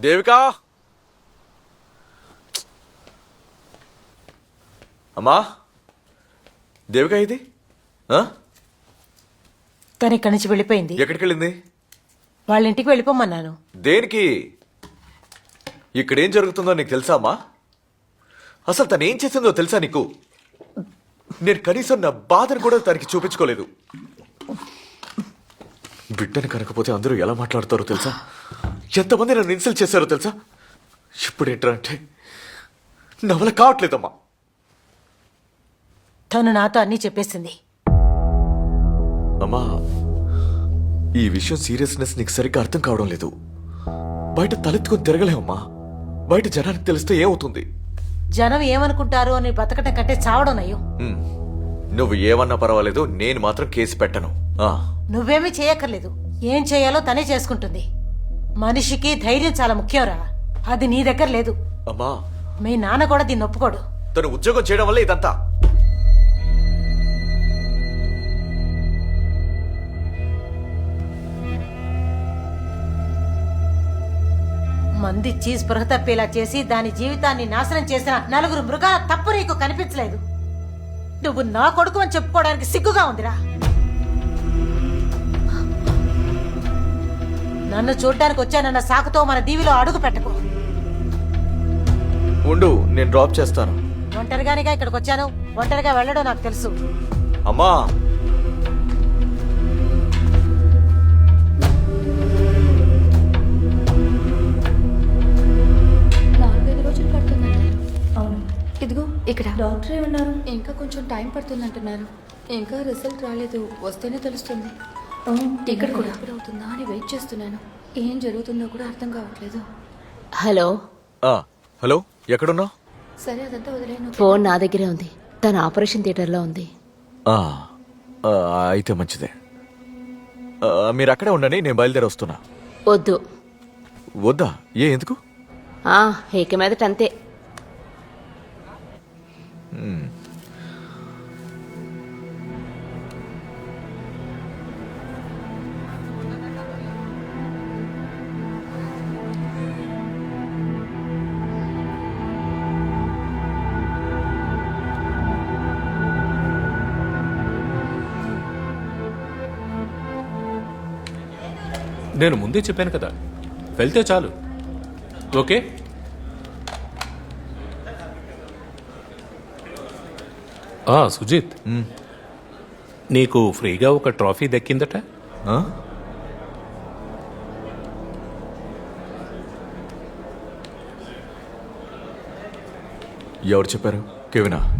దేవికా? అమ్మా? దేవిక ఇది? తను ఇక్కడి నుంచి వెళ్ళిపోయింది? ఎక్కడికి వెళ్ళింది వాళ్ళ ఇంటికి వెళ్ళిపోమన్నాను. దేనికి? ఇక్కడేం జరుగుతుందో నీకు తెలుసా అమ్మా? అసలు తను ఏం చేసిందో తెలుసా నీకు? నేను కనీసం నా బాధను కూడా తనకి చూపించుకోలేదు. బిడ్డని కనకపోతే అందరూ ఎలా మాట్లాడతారో తెలుసా? ఎంతమంది నన్ను ఇన్సల్ట్ చేశారో తెలుసా? ఇప్పుడు ఏంటంటే నా వల్ల కావట్లేదమ్మా. తను నాతో అన్నీ చెప్పేసింది. అమ్మా ఈ విషయం సీరియస్నెస్ నీకు సరిగ్గా అర్థం కావడం లేదు. బయట తలెత్తుకొని తిరగలేమమ్మా. బయట జనానికి తెలిస్తే ఏమవుతుంది? జనం ఏమనుకుంటారు అని బతకటం కంటే చావడం హ్మ్. నువ్వు ఏమన్నా పర్వాలేదు నేను మాత్రం కేసు పెట్టను. ఆ, నువ్వేమీ చేయక్కర్లేదు. ఏం చేయాలో తనే చేసుకుంటుంది. మనిషికి ధైర్యం చాలా ముఖ్యంరా. అది నీ దగ్గర లేదు. అమ్మా. మీ నాన్న కూడా దీన్ని ఒప్పుకోడు. తను ఉద్యోగం చేయడం వల్ల ఇదంతా. మందిచ్చి స్పృహ తప్పేలా చేసి దాని జీవితాన్ని నాశనం చేసిన నలుగురు మృగాల తప్పు నీకు కనిపించలేదు. నువ్వు నా కొడుకు అని చెప్పుకోవడానికి సిగ్గుగా ఉందిరా. నన్ను చూడ్డానికి వచ్చానన్న సాకుతో మన దీవిలో అడుగు పెట్టకు. ఉండు నేను డ్రాప్ చేస్తాను. ఒంటరిగానిగా ఇక్కడికి వచ్చాను. ఒంటరిగా వెళ్ళడం నాకు తెలుసు. అమ్మా! నాలుగైదు రోజులు పడుతుందంటారు అవును. ఇదిగో ఇక్కడ. డాక్టర్ ఏమన్నారు? ఇంకా కొంచెం టైం పడుతుందంటున్నారు. ఇంకా రిజల్ట్ రాలేదు. వస్తేనే తెలుస్తుంది. ఇక్కడ కూడా. ఎప్పుడు అవుతుందా అని వెయిట్ చేస్తున్నాను. ఏం జరుగుతుందో కూడా అర్థం కావట్లేదు. హలో. ఆ, హలో ఎక్కడున్నావు? సరే అదంతా వదిలేను ఫోన్ నా దగ్గరే ఉంది. తన ఆపరేషన్ థియేటర్లో ఉంది. ఆ, ఆ, అయితే మంచిదే. మీరు అక్కడే ఉండండి నేను బయలుదేరి వస్తున్నా. వద్దు. వద్దా? ఏ ఎందుకు? ఆ, ఇక మీదట అంతే. నేను ముందే చెప్పాను కదా. వెళ్తే చాలు. ఓకే? ఆ, సుజిత్. నీకు ఫ్రీగా ఒక ట్రాఫీ దక్కిందట? ఎవరు చెప్పారు? కెవినా?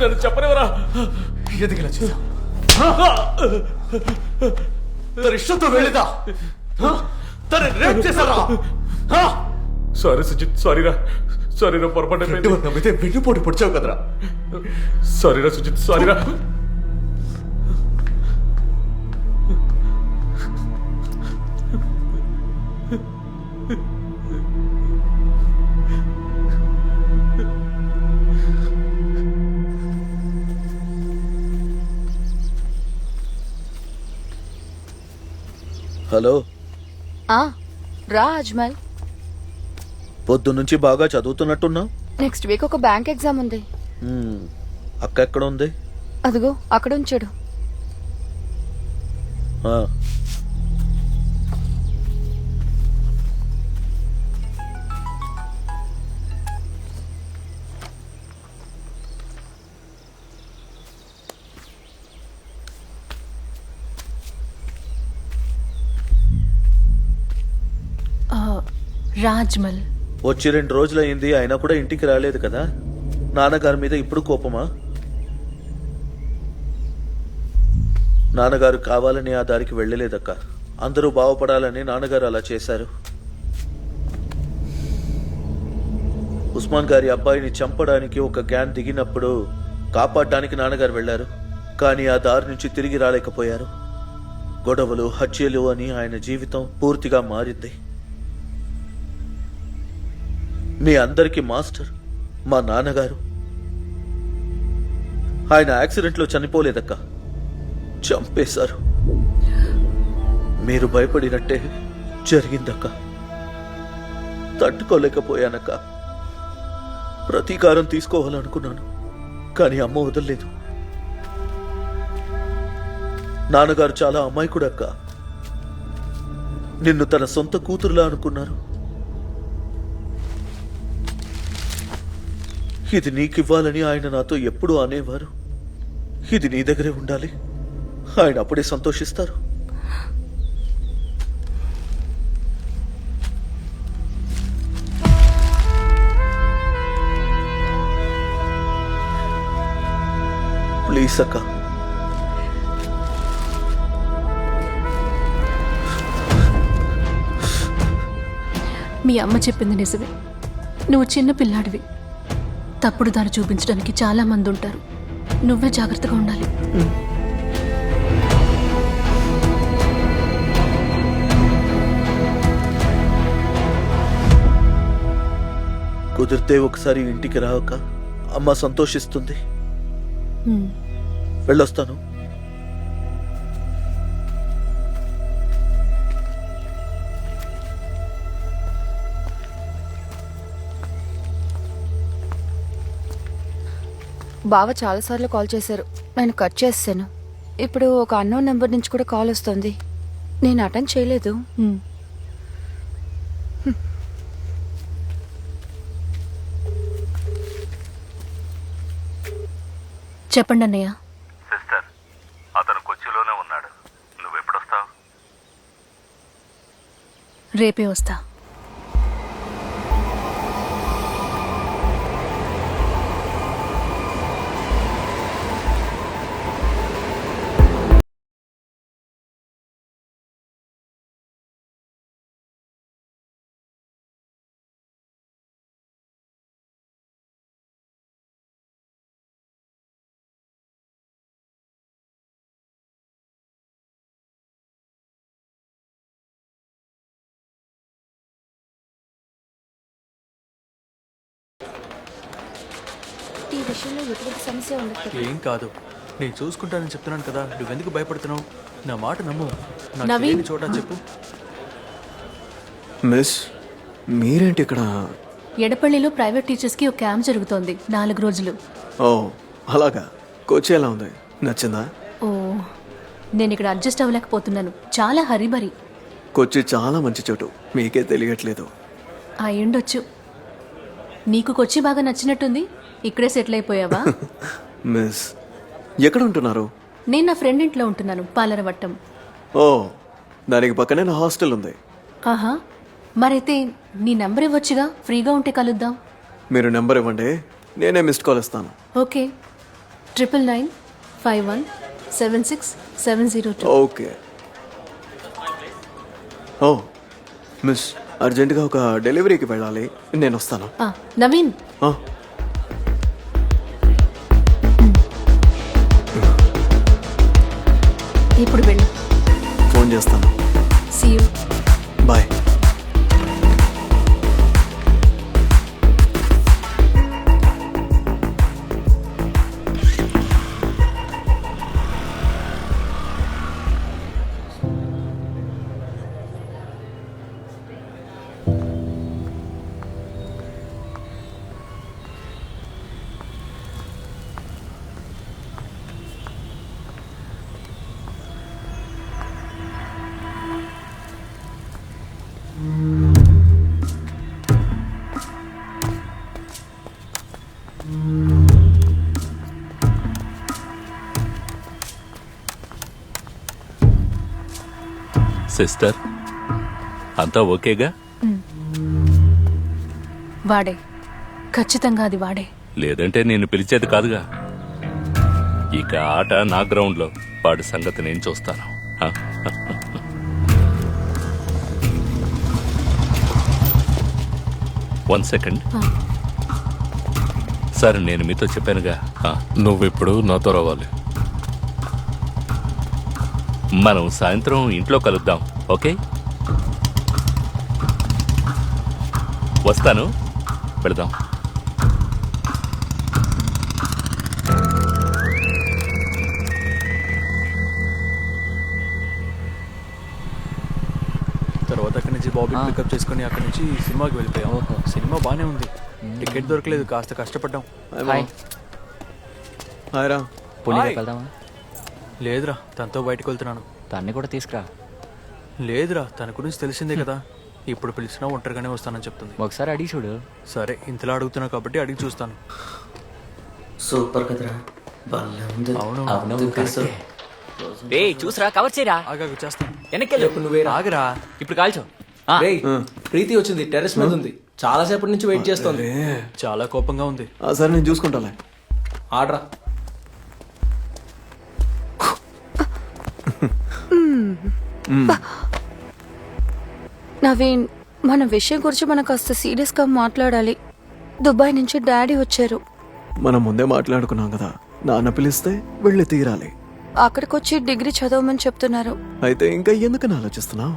నన్ను చెప్పనివరా ఎందుకు ఇలా చేశావు ఇష్టంతో వెళ్ళిదా? తన రేప్ చేశారా? సారీ సుజిత్ సారీరా సారీరా పొరపాటు నమ్మితే వెన్నుపోటు పొడిచావు కదరా. సారీరా సుజిత్ సారీరా హలో. ఆ, రా అజ్మల్. పొద్దున్నుంచి బాగా చదువుతున్నట్టున్నావు నెక్స్ట్ వీక్ ఒక బ్యాంక్ ఎగ్జామ్ ఉంది. అక్క ఎక్కడ ఉంది అదిగో అక్కడ ఉంచాడు ఆ. రాజ్మల్. వచ్చి రెండు రోజులైంది అయినా కూడా ఇంటికి రాలేదు కదా? నాన్నగారి మీద ఇప్పుడు కోపమా? నాన్నగారు కావాలని ఆ దారికి వెళ్ళలేదక్క. అందరూ బాగుపడాలని నాన్నగారు అలా చేశారు. ఉస్మాన్ గారి అబ్బాయిని చంపడానికి ఒక గ్యాన్ దిగినప్పుడు కాపాడడానికి నాన్నగారు వెళ్ళారు కానీ ఆ దారి నుంచి తిరిగి రాలేకపోయారు. గొడవలు హత్యలు అని ఆయన జీవితం పూర్తిగా మారింది. మీ అందరికీ మాస్టర్ మా నాన్నగారు. ఆయన యాక్సిడెంట్లో చనిపోలేదక్క. చంపేశారు. మీరు భయపడినట్టే జరిగిందక్క. తట్టుకోలేకపోయానక్క. ప్రతీకారం తీసుకోవాలనుకున్నాను కానీ అమ్మ వదలలేదు. నాన్నగారు చాలా అమాయకుడక్క. నిన్ను తన సొంత కూతురులా అనుకున్నారు. ఇది నీకివ్వాలని ఆయన నాతో ఎప్పుడూ అనేవారు. ఇది నీ దగ్గరే ఉండాలి. ఆయన అప్పుడే సంతోషిస్తారు. ప్లీజ్ అక్క. మీ అమ్మ చెప్పింది నిజమే. నువ్వు చిన్న పిల్లాడివి. తప్పుడు దారి చూపించడానికి చాలా మంది ఉంటారు. నువ్వే జాగ్రత్తగా ఉండాలి. కుదిరితే ఒకసారి ఇంటికి రావక అమ్మ సంతోషిస్తుంది. వెళ్ళొస్తాను. బావ చాలాసార్లు కాల్ చేశారు. నేను కట్ చేస్తాను. ఇప్పుడు ఒక అన్నోన్ నెంబర్ నుంచి కూడా కాల్ వస్తుంది. నేను అటెండ్ చేయలేదు. చెప్పండి అన్నయ్య. సిస్టర్ అతను కొచ్చిలోనే ఉన్నాడు. నువ్వెప్పుడొస్తావు రేపే వస్తా. ఈ విషయంలో ఎటువంటి సమస్య ఉండదు ఏం కాదు. నేను చూసుకుంటానని చెప్తున్నాను కదా. నువ్వెందుకు భయపడుతున్నావు? నా మాట నమ్ము. నాకు నవీన్. తెలియని చోట చెప్పు. మిస్ మీరేంటి ఇక్కడ? ఎడపల్లిలో ప్రైవేట్ టీచర్స్కి ఒక క్యాంప్ జరుగుతోంది. నాలుగు రోజులు. ఓ అలాగా. కోచి ఎలా ఉంది? నచ్చిందా? ఓ నేను ఇక్కడ అడ్జస్ట్ అవ్వలేకపోతున్నాను. చాలా హరిబరి. కొచ్చి చాలా మంచి చోటు. మీకే తెలియట్లేదు. ఆ ఎండొచ్చు నీకు కొచ్చి బాగా నచ్చినట్టుంది? ఇక్కడే సెటిల్ అయిపోయావా? మిస్ ఎక్కడ ఉంటున్నారు నేను నా ఫ్రెండ్ ఇంట్లో ఉంటున్నాను పాలరవట్టం ఓ దానికి పక్కనే నా హాస్టల్ ఉంది. ఆహా మరైతే నీ నెంబర్ ఇవ్వచ్చుగా? ఫ్రీగా ఉంటే కలుద్దాం. మీరు నెంబర్ ఇవ్వండి నేనే మిస్డ్ కాల్ ఇస్తాను. Okay. Triple nine five one seven six seven zero two. Okay. Oh miss అర్జెంటుగా ఒక డెలివరీకి వెళ్ళాలి నేను వస్తాను. నవీన్. ఇప్పుడు వెళ్ళు. ఫోన్ చేస్తాను. See you bye. సిస్టర్ అంతా ఓకేగా? వాడే. ఖచ్చితంగా అది వాడే. లేదంటే నేను పిలిచేది కాదుగా. ఇక ఆట నా గ్రౌండ్లో. వాడి సంగతి నేను చూస్తాను. One second. సార్ నేను మీతో చెప్పానుగా. నువ్విప్పుడు నాతో రావాలి. మనం సాయంత్రం ఇంట్లో కలుద్దాం ఓకే? వస్తాను. పెడదాం తర్వాత అక్కడి నుంచి బాబీ పికప్ చేసుకుని అక్కడి నుంచి సినిమాకి వెళ్ళిపోయాం. సినిమా బానే ఉంది. టికెట్ దొరకలేదు కాస్త కష్టపడ్డాం. హాయ్ రా. హాయ్. లేదురా తనతో బయటకు వెళ్తున్నాను. దాన్ని కూడా తీసుకురా. లేదురా తన గురించి తెలిసిందే కదా. ఇప్పుడు పిలిచినా ఒంటరిగానే వస్తానని చెప్తుంది. ఒకసారి అడిగి చూడు. సరే ఇంతలా అడుగుతున్నా కాబట్టి అడిగి చూస్తాను. సూపర్ కదరా. అవును. అవును రే చూసరా కవర్ చేయరా? ఆగాగు చేస్తాను. వెనక్కి నువ్వే ఆగరా. ఇప్పుడు కాల్చో. ప్రీతి వచ్చింది టెర్రస్ మీద ఉంది. చాలా సేపటి నుంచి వెయిట్ చేస్తోంది. చాలా కోపంగా ఉంది. సరే నేను చూసుకుంటాలే. ఆడరా. నవీన్ మన విషయం గురించి మనం కాస్త సీరియస్గా మాట్లాడాలి. దుబాయ్ నుంచి డాడీ వచ్చారు. మనం ముందే మాట్లాడుకున్నాం కదా. నాన్న పిలిస్తే వెళ్ళి తీరాలి. అక్కడికి వచ్చి డిగ్రీ చదవమని చెప్తున్నారు. అయితే ఇంకా ఎందుకని ఆలోచిస్తున్నావు?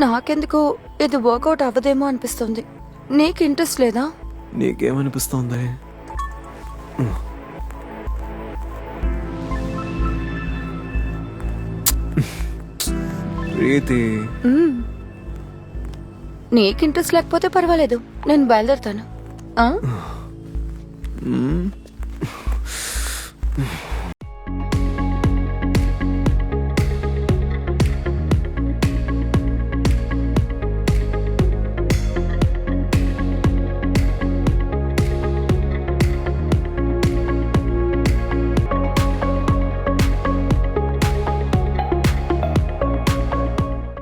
నాకెందుకు ఇది వర్కౌట్ అవ్వదేమో అనిపిస్తుంది. నీకు ఇంట్రెస్ట్ లేదా? నీకేమనిపిస్తోంది? ప్రీతి. నీకు ఇంట్రెస్ట్ లేకపోతే పర్వాలేదు. నేను బయలుదేరుతాను. ఆ?